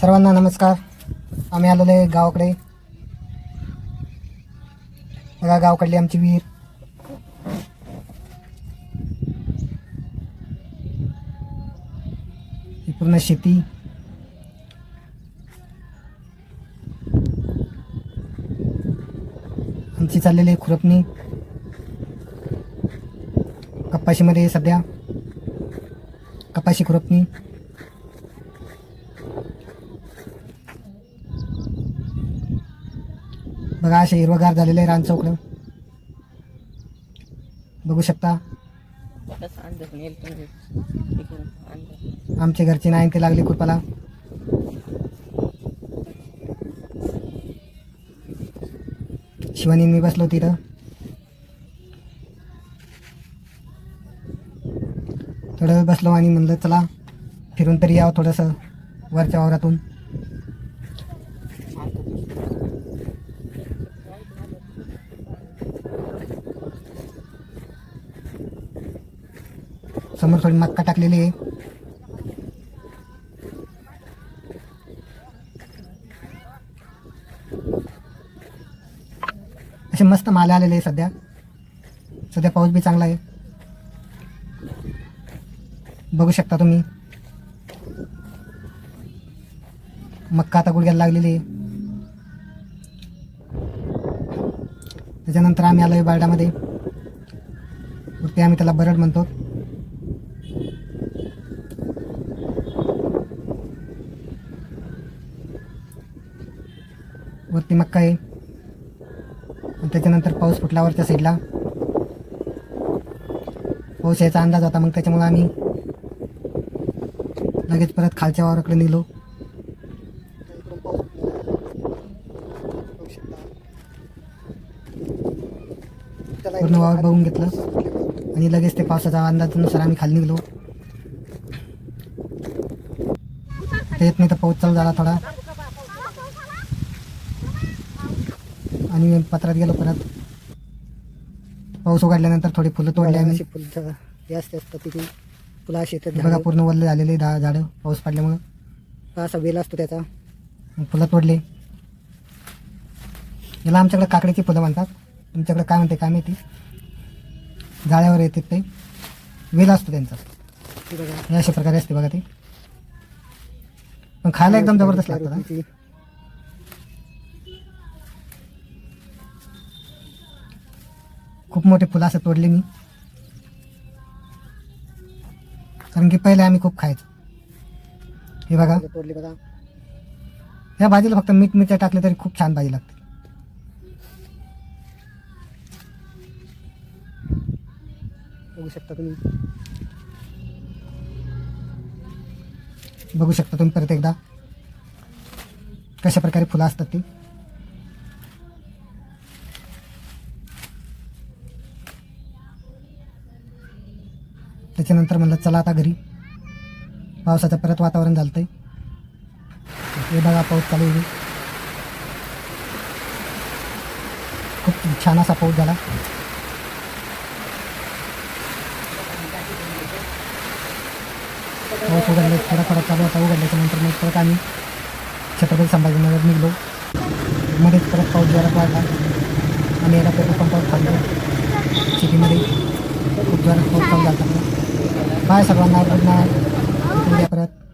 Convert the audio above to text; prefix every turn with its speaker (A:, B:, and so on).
A: सर्वांना नमस्कार. आम्ही आलेलो आहे गावाकडे. बघा गावाकडली आमची विहीर. ही पूर्ण शेती. आमची चाललेली आहे खुरपणी. कपाशीमध्ये सध्या. कपाशी खुरपणी. बघा असे हिरवगार झालेलं आहे रान चौकडं. बघू शकता. आमच्या घरची नाही ते लागली खुरपाला. शिवानी मी बसलो तिथं. थोडं बसलो आणि म्हणलं चला फिरून तरी यावं थोडंसं वरच्या वावरातून. समोर थोडी मक्का टाकलेली आहे. असे मस्त माले आलेले आहे सध्या. सध्या पाऊस बी चांगला आहे. बघू शकता तुम्ही. मक्का आता गुडघ्याला लागलेली आहे. त्याच्यानंतर आम्ही आलो आहे बारडामध्ये. ते आम्ही त्याला बरड म्हणतो. वरती मक्का आहे. आणि त्याच्यानंतर पाऊस फुटल्यावरच्या साईडला पाऊस यायचा अंदाज होता मग त्याच्यामुळे आम्ही लगेच परत खालच्या वावराकडे निघलो पूर्ण वावर बघून घेतलं. आणि लगेच ते पावसाचा अंदाजानुसार आम्ही खाली निघलो. येत नाही तर पाऊस चालू झाला थोडा. आणि पत्रात गेलो परत. पाऊस उघडल्यानंतर थोडी फुलं तोडली आम्ही. फुलं जास्त असतात तिथे. फुलं अशी येतात बघा पूर्ण वल्ले झालेले दहा झाडं पाऊस पडल्यामुळं. हा असा वेल असतो त्याचा. फुलं तोडले. याला आमच्याकडे काकडीची फुलं म्हणतात. तुमच्याकडे काय म्हणते काय माहिती? जाळ्यावर येतात ते. वेल असतो त्यांचा. हे अशा प्रकारे असते बघा ते. पण खायला एकदम जबरदस्त लागतं खूप मोठे फुलं असं तोडले मी. कारण की पहिले आम्ही खूप खायचो. हे बघा. तोडले बघा. या भाजीला फक्त मीठ मिरच्या टाकले तरी खूप छान भाजी लागते. बघू शकता तुम्ही. बघू शकता तुम्ही परत एकदा कशा प्रकारे फुलं असतात ती. त्याच्यानंतर म्हणलं चला आता घरी. पावसाचं परत वातावरण झालतंय. हे बघा पाऊस चालू आहे. खूप छान असा पाऊस झाला. पाऊस उघडले थोडा थोडा चालू होता. उघडल्याच्या नंतर मग परत आम्ही छत्रपती संभाजीनगर निघलो. मध्येच परत पाऊस जरा वाढला. आणि याला पेट्रोल पंपावर थांबलो. सिटीमध्ये. खूप जोरात पाऊस चालू झाला बाय सर्वांना गुड नाईट. परत.